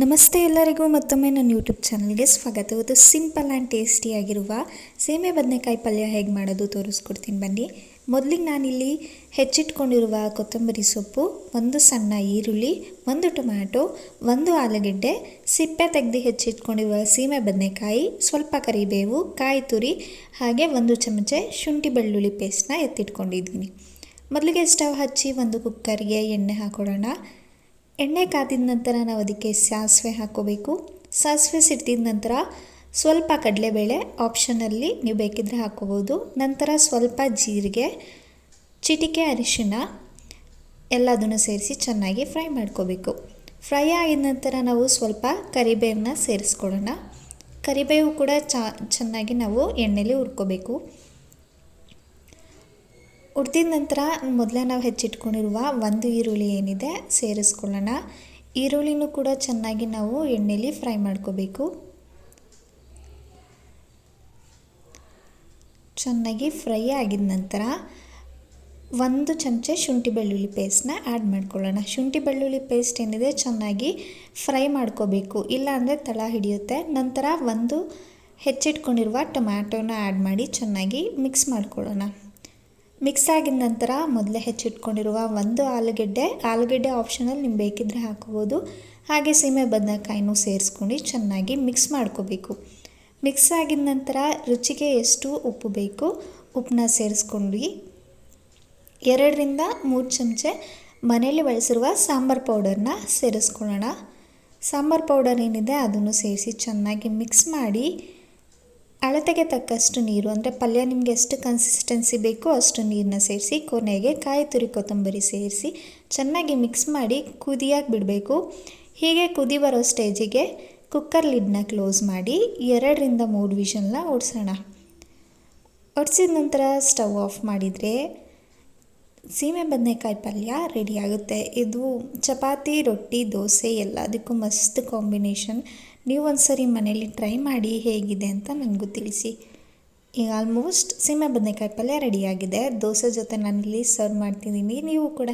ನಮಸ್ತೆ ಎಲ್ಲರಿಗೂ ಮತ್ತೊಮ್ಮೆ ನನ್ನ ಯೂಟ್ಯೂಬ್ ಚಾನಲ್ಗೆ ಸ್ವಾಗತ. ಇವತ್ತು ಸಿಂಪಲ್ ಆ್ಯಂಡ್ ಟೇಸ್ಟಿಯಾಗಿರುವ ಸೇಮೆ ಬದನೆಕಾಯಿ ಪಲ್ಯ ಹೇಗೆ ಮಾಡೋದು ತೋರಿಸ್ಕೊಡ್ತೀನಿ ಬನ್ನಿ. ಮೊದಲಿಗೆ ನಾನಿಲ್ಲಿ ಹೆಚ್ಚಿಟ್ಕೊಂಡಿರುವ ಕೊತ್ತಂಬರಿ ಸೊಪ್ಪು, ಒಂದು ಸಣ್ಣ ಈರುಳ್ಳಿ, ಒಂದು ಟೊಮ್ಯಾಟೊ, ಒಂದು ಆಲೂಗೆಡ್ಡೆ, ಸಿಪ್ಪೆ ತೆಗೆದು ಹೆಚ್ಚಿಟ್ಕೊಂಡಿರುವ ಸೀಮೆ ಬದನೆಕಾಯಿ, ಸ್ವಲ್ಪ ಕರಿಬೇವು, ಕಾಯಿ ತುರಿ, ಹಾಗೆ ಒಂದು ಚಮಚ ಶುಂಠಿ ಬೆಳ್ಳುಳ್ಳಿ ಪೇಸ್ಟ್ನ ಎತ್ತಿಟ್ಕೊಂಡಿದ್ದೀನಿ. ಮೊದಲಿಗೆ ಸ್ಟವ್ ಹಚ್ಚಿ ಒಂದು ಕುಕ್ಕರ್ಗೆ ಎಣ್ಣೆ ಹಾಕೊಳ್ಳೋಣ ಎಣ್ಣೆ ಕಾದಿದ ನಂತರ ನಾವು ಅದಕ್ಕೆ ಸಾಸಿವೆ ಹಾಕ್ಕೋಬೇಕು. ಸಾಸಿವೆ ಸಿಟ್ಟಿದ ನಂತರ ಸ್ವಲ್ಪ ಕಡಲೆಬೇಳೆ ಆಪ್ಷನಲ್ಲಿ ನೀವು ಬೇಕಿದ್ರೆ ಹಾಕ್ಕೋಬೋದು. ನಂತರ ಸ್ವಲ್ಪ ಜೀರಿಗೆ, ಚಿಟಿಕೆ, ಅರಿಶಿಣ ಎಲ್ಲದನ್ನು ಸೇರಿಸಿ ಚೆನ್ನಾಗಿ ಫ್ರೈ ಮಾಡ್ಕೋಬೇಕು. ಫ್ರೈ ಆಗಿದ ನಂತರ ನಾವು ಸ್ವಲ್ಪ ಕರಿಬೇವನ್ನ ಸೇರಿಸ್ಕೊಳ್ಳೋಣ. ಕರಿಬೇವು ಕೂಡ ಚೆನ್ನಾಗಿ ನಾವು ಎಣ್ಣೆಲಿ ಹುರ್ಕೋಬೇಕು. ಹುರಿದಿದ ನಂತರ ಮೊದಲೇ ನಾವು ಹೆಚ್ಚಿಟ್ಕೊಂಡಿರುವ ಒಂದು ಈರುಳ್ಳಿ ಏನಿದೆ ಸೇರಿಸ್ಕೊಳ್ಳೋಣ. ಈರುಳ್ಳಿನೂ ಕೂಡ ಚೆನ್ನಾಗಿ ನಾವು ಎಣ್ಣೆಲಿ ಫ್ರೈ ಮಾಡ್ಕೋಬೇಕು. ಚೆನ್ನಾಗಿ ಫ್ರೈ ಆಗಿದ ನಂತರ ಒಂದು ಚಮಚ ಶುಂಠಿ ಬೆಳ್ಳುಳ್ಳಿ ಪೇಸ್ಟ್ನ ಆ್ಯಡ್ ಮಾಡ್ಕೊಳ್ಳೋಣ. ಶುಂಠಿ ಬೆಳ್ಳುಳ್ಳಿ ಪೇಸ್ಟ್ ಏನಿದೆ ಚೆನ್ನಾಗಿ ಫ್ರೈ ಮಾಡ್ಕೋಬೇಕು. ಇಲ್ಲಾಂದರೆ ತಳ ಹಿಡಿಯುತ್ತೆ. ನಂತರ ಒಂದು ಹೆಚ್ಚಿಟ್ಕೊಂಡಿರುವ ಟೊಮ್ಯಾಟೋನ ಆ್ಯಡ್ ಮಾಡಿ ಚೆನ್ನಾಗಿ ಮಿಕ್ಸ್ ಮಾಡ್ಕೊಳ್ಳೋಣ. ಮಿಕ್ಸ್ ಆಗಿದ ನಂತರ ಮೊದಲೇ ಹೆಚ್ಚಿಟ್ಕೊಂಡಿರುವ ಒಂದು ಆಲೂಗೆಡ್ಡೆ ಆಲೂಗೆಡ್ಡೆ ಆಪ್ಷನಲ್ಲಿ ನಿಮ್ಗೆ ಬೇಕಿದ್ದರೆ ಹಾಕೋಬೋದು. ಹಾಗೆ ಸೀಮೆ ಬದನೆಕಾಯಿನೂ ಸೇರಿಸ್ಕೊಂಡು ಚೆನ್ನಾಗಿ ಮಿಕ್ಸ್ ಮಾಡ್ಕೋಬೇಕು. ಮಿಕ್ಸ್ ಆಗಿದ ನಂತರ ರುಚಿಗೆ ಎಷ್ಟು ಉಪ್ಪು ಬೇಕು, ಉಪ್ಪನ್ನ ಸೇರಿಸ್ಕೊಂಡು ಎರಡರಿಂದ ಮೂರು ಚಮಚ ಮನೆಯಲ್ಲಿ ಬಳಸಿರುವ ಸಾಂಬಾರು ಪೌಡರ್ನ ಸೇರಿಸ್ಕೊಳ್ಳೋಣ. ಸಾಂಬಾರು ಪೌಡರ್ ಏನಿದೆ ಅದನ್ನು ಸೇರಿಸಿ ಚೆನ್ನಾಗಿ ಮಿಕ್ಸ್ ಮಾಡಿ ಅಳತೆಗೆ ತಕ್ಕಷ್ಟು ನೀರು, ಅಂದರೆ ಪಲ್ಯ ನಿಮಗೆ ಎಷ್ಟು ಕನ್ಸಿಸ್ಟೆನ್ಸಿ ಬೇಕೋ ಅಷ್ಟು ನೀರನ್ನ ಸೇರಿಸಿ, ಕೊನೆಗೆ ಕಾಯಿ ತುರಿ ಕೊತ್ತಂಬರಿ ಸೇರಿಸಿ ಚೆನ್ನಾಗಿ ಮಿಕ್ಸ್ ಮಾಡಿ ಕುದಿಯಾಗಿ ಬಿಡಬೇಕು. ಹೀಗೆ ಕುದಿ ಬರೋ ಸ್ಟೇಜಿಗೆ ಕುಕ್ಕರ್ ಲಿಡ್ನ ಕ್ಲೋಸ್ ಮಾಡಿ ಎರಡರಿಂದ ಮೂರು ವಿಷನ್ನ ಓಡಿಸೋಣ ಒಡಿಸಿದ ನಂತರ ಸ್ಟವ್ ಆಫ್ ಮಾಡಿದರೆ ಸೀಮೆ ಬದನೆಕಾಯಿ ಪಲ್ಯ ರೆಡಿ ಆಗುತ್ತೆ ಇದು ಚಪಾತಿ, ರೊಟ್ಟಿ, ದೋಸೆ ಎಲ್ಲದಕ್ಕೂ ಮಸ್ತ್ ಕಾಂಬಿನೇಷನ್. ನೀವು ಒಂದು ಸರಿ ಮನೇಲಿ ಟ್ರೈ ಮಾಡಿ ಹೇಗಿದೆ ಅಂತ ನನಗೂ ತಿಳಿಸಿ ಈಗ ಆಲ್ಮೋಸ್ಟ್ ಸೀಮೆ ಬದನೆಕಾಯಿ ಪಲ್ಯ ರೆಡಿಯಾಗಿದೆ. ದೋಸೆ ಜೊತೆ ನಾನಿಲ್ಲಿ ಸರ್ವ್ ಮಾಡ್ತಿದ್ದೀನಿ. ನೀವು ಕೂಡ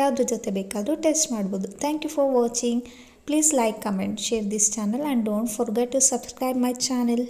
ಯಾವುದ್ರ ಜೊತೆ ಬೇಕಾದರೂ ಟೆಸ್ಟ್ ಮಾಡ್ಬೋದು. Thank you for watching. Please like, comment, share this channel and don't forget to subscribe my channel.